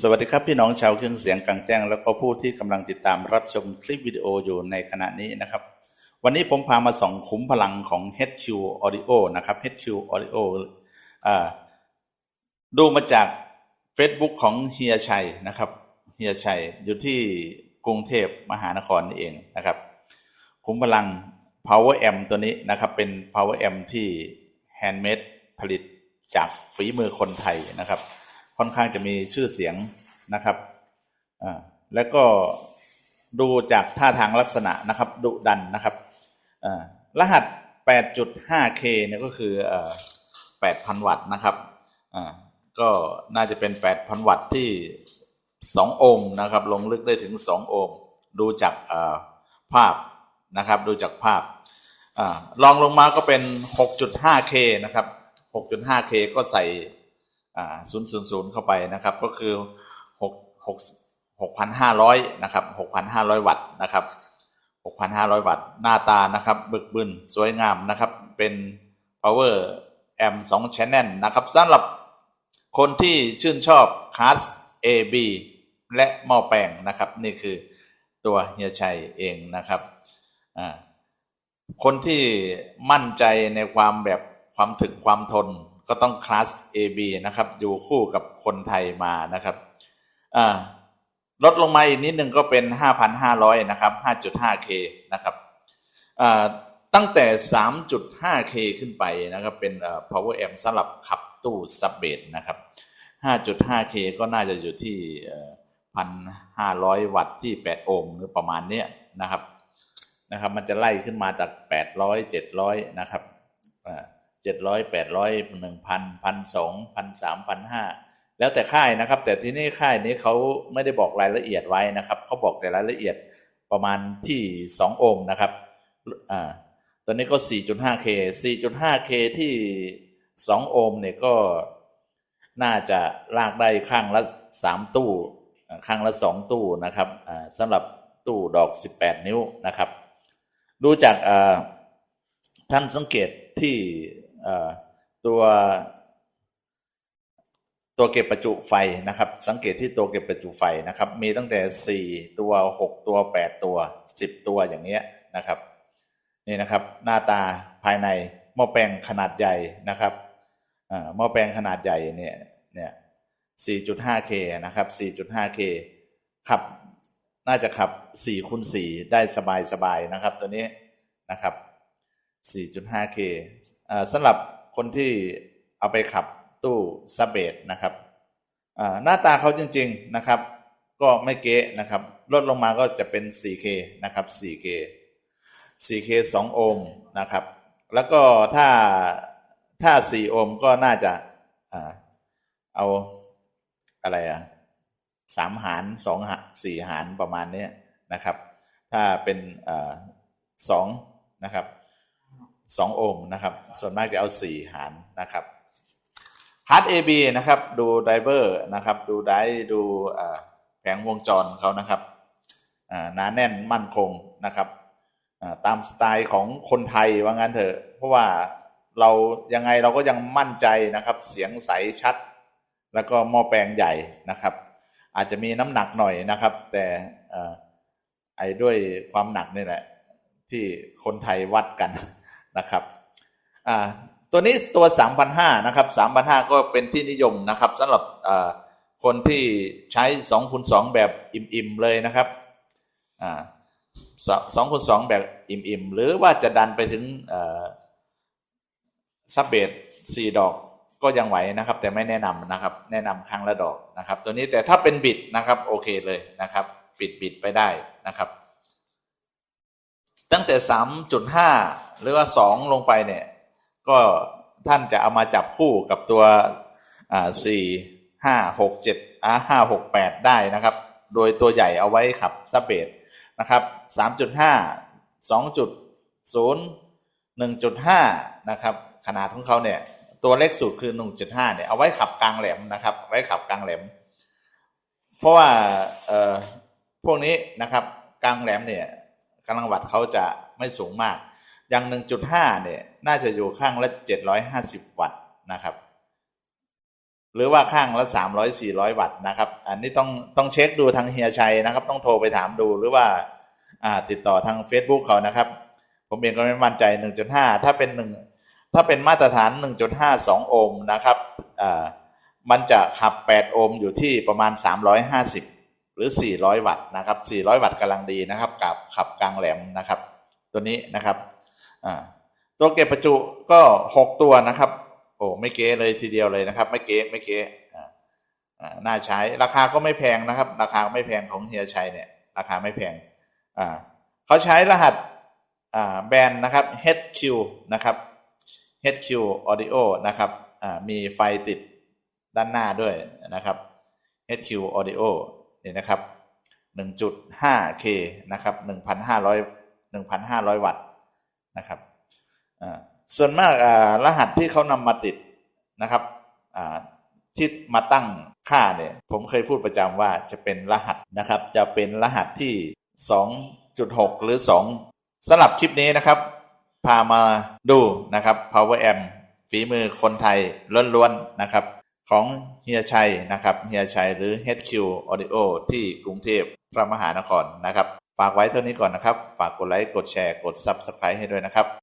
สวัสดีครับพี่น้องชาวเครื่องเสียงกลางแจ้ง แล้วก็ผู้ที่กำลังติดตามรับชมคลิปวิดีโออยู่ในขณะนี้นะครับ วันนี้ผมพามาส่องขุมพลังของ HQ Audio นะครับ HQ Audio ดูมาจาก Facebook ของเฮียชัยนะครับเฮียชัยอยู่ที่กรุงเทพมหานครนี่เองนะครับขุมพลัง Power Amp ตัวนี้นะครับ เป็น Power Amp ที่ Handmade ผลิตจากฝีมือคนไทยนะครับ ค่อนข้างจะมีชื่อเสียงนะครับแล้วก็ดูจากท่าทางลักษณะนะครับดุดันนะครับรหัส 8.5K เนี่ยก็คือ 8,000 วัตต์นะครับก็น่าจะเป็น 8,000 วัตต์ที่ 2 โอห์มนะครับ ลงลึกได้ถึง 2 โอห์มดูจากภาพนะครับ ดูจากภาพอลองลงมาก็เป็น 6.5K นะครับ 6.5K ก็ใส่ ศูนย์ศูนย์ศูนย์เข้าไปนะครับก็คือหกหกหกพันห้าร้อยนะครับหกพันห้าร้อยวัตต์นะครับหกพันห้าร้อยวัตต์หน้าตานะครับบึกบึนสวยงามนะครับเป็น power amp สอง channel นะครับสำหรับคนที่ชื่นชอบคลาส AB และหม้อแปลงนะครับ นี่คือตัวเฮียชัยเองนะครับคนที่มั่นใจในความแบบความถึกความทน ก็ต้องคลาส AB นะครับ อยู่คู่กับคนไทยมานะครับลดลงมาอีกนิดนึงก็เป็น 5,500 นะครับ 5.5K นะครับตั้งแต่ 3.5K ขึ้นไปนะครับ เป็นเอ่อ power amp สำหรับขับตู้ซับเบสนะครับ 5.5K ก็น่าจะอยู่ที่ 1,500 วัตต์ที่ 8 โอห์มหรือประมาณนี้นะครับนะครับ มันจะไล่ขึ้นมาจาก 800 700 นะครับ เจ็ดร้อยแปดร้อยหนึ่งพันพันสองพันสามพันห้าแล้วแต่ค่ายนะครับ แต่ที่นี่ค่ายนี้เขาไม่ได้บอกรายละเอียดไว้นะครับเขาบอกแต่รายละเอียดประมาณที่สองโอห์มนะครับอ่าตอนนี้ก็ 4.5K 4.5K ที่สองโอห์มเนี่ยก็น่าจะลากได้ข้างละสามตู้ ข้างละสองตู้นะครับอ่าสำหรับตู้ดอก 18 นิ้วนะครับ ดูจากอ่าท่านสังเกตที่ ตัวตัวเก็บประจุไฟนะครับ สังเกตที่ตัวเก็บประจุไฟนะครับ มีตั้งแต่ 4 ตัว 6 ตัว 8 ตัว 10 ตัวอย่างเงี้ยนะครับนี่นะครับหน้าตาภายในหม้อแปลงขนาดใหญ่นะครับอ่าหม้อแปลงขนาดใหญ่เนี่ยเนี่ย 4.5K นะครับ 4.5K ขับน่าจะขับ4คูณ4ได้สบายๆนะครับตัวนี้นะครับ 4.5K อ่าสำหรับคนที่เอาไปขับตู้ซับเบสนะครับหน้าตาเขาจริง ๆนะครับ ก็ไม่เก๊นะครับลดลงมาก็จะเป็น 4K นะครับ 4K 4K 2 โอห์มนะครับ แล้วก็ถ้าถ้า 4 โอห์มก็น่าจะอ่าเอาอะไรอะสามหารสองหารสี่หารประมาณนี้นะครับ ถ้าเป็นอ่าสองนะครับ สองโอห์มนะครับ ส่วนมากจะเอาสี่หารนะครับฮาร์ดเอบีนะครับ ดูไดเวอร์นะครับ ดูไดดูแผงวงจรเขานะครับอ่าหนาแน่นมั่นคงนะครับตามสไตล์ของคนไทยว่างั้นเถอะ เพราะว่าเรายังไงเราก็ยังมั่นใจนะครับ เสียงใสชัด แล้วก็หม้อแปลงใหญ่นะครับ อาจจะมีน้ำหนักหน่อยนะครับ แต่อ่อไอ้ด้วยความหนักนี่แหละ ที่คนไทยวัดกัน นะครับอ่าตัวนี้ตัว3,500นะครับ3,500ก็เป็นที่นิยมนะครับสำหรับอ่าคนที่ใช้2คูณ2แบบอิ่มๆเลยนะครับอ่าสองคูณสองแบบอิ่มๆ หรือว่าจะดันไปถึงซับเบสสี่ดอกก็ยังไหวนะครับ แต่ไม่แนะนำนะครับ แนะนำครั้งละดอกนะครับ ตัวนี้แต่ถ้าเป็นบิดนะครับโอเคเลยนะครับ ปิดบิดไปได้นะครับ ตั้งแต่สามจุด หรือว่าสองลงไปเนี่ย ก็ท่านจะเอามาจับคู่กับตัวอ่าสี่ห้าหกเจ็ดอ่าห้าหกแปดได้นะครับ โดยตัวใหญ่เอาไว้ขับซับเบสนะครับสามจุดห้าสองจุดศูนย์หนึ่งจุดห้านะครับ ขนาดของเขาเนี่ย ตัวเล็กสุดคือหนึ่งจุดห้าเนี่ยเอาไว้ขับกลางแหลมนะครับ ไว้ขับกลางแหลม เพราะว่าเอ่อพวกนี้นะครับกลางแหลมเนี่ยกำลังวัตต์เขาจะไม่สูงมาก อย่าง 1.5 เนี่ย น่าจะอยู่ข้างละ 750 วัตต์นะครับ หรือว่าข้างละ 300 400 วัตต์นะครับ อันนี้ต้องต้องเช็คดูทางเฮียชัยนะครับ ต้องโทรไปถามดูหรือว่าอ่าติดต่อทาง Facebook เขานะครับ ผมเองก็ไม่มั่นใจ 1.5 ถ้าเป็นหนึ่งถ้าเป็นมาตรฐาน 1.5 2 โอห์มนะครับอ่ามันจะขับ 8 โอห์มอยู่ที่ประมาณ 350 หรือ 400 วัตต์นะครับ 400 วัตต์กำลังดีนะครับกับขับกลางแหลมนะครับ ตัวนี้นะครับ อ่าตัวเก็บประจุก็6ตัวนะครับ โอ้ไม่เก๋เลยทีเดียวเลยนะครับ ไม่เก๋ไม่เก๋อ่าอ่าน่าใช้ราคาก็ไม่แพงนะครับ ราคาไม่แพงของเฮียชัยเนี่ย ราคาไม่แพงอ่าเขาใช้รหัสอ่าแบรนด์นะครับ HQ นะครับ HQ Audio นะครับอ่ามีไฟติดด้านหน้าด้วยนะครับ HQ Audio นี่นะครับ 1.5K นะครับ 1,500 1,500 วัตต์ นะครับส่วนมากรหัสที่เขานำมาติดนะครับที่มาตั้งค่าเนี่ยผมเคยพูดประจำว่าจะเป็นรหัสนะครับ จะเป็นรหัสที่ 2.6 หรือ 2สำหรับคลิปนี้นะครับ พามาดูนะครับ Power Amp ฝีมือคนไทยล้วนๆนะครับของเฮียชัยนะครับเฮียชัยหรือ HQ Audio ที่กรุงเทพพระมหานครนะครับ ฝากไว้เท่านี้ก่อนนะครับ ฝากกดไลค์ กดแชร์ กด Subscribe ให้ด้วยนะครับ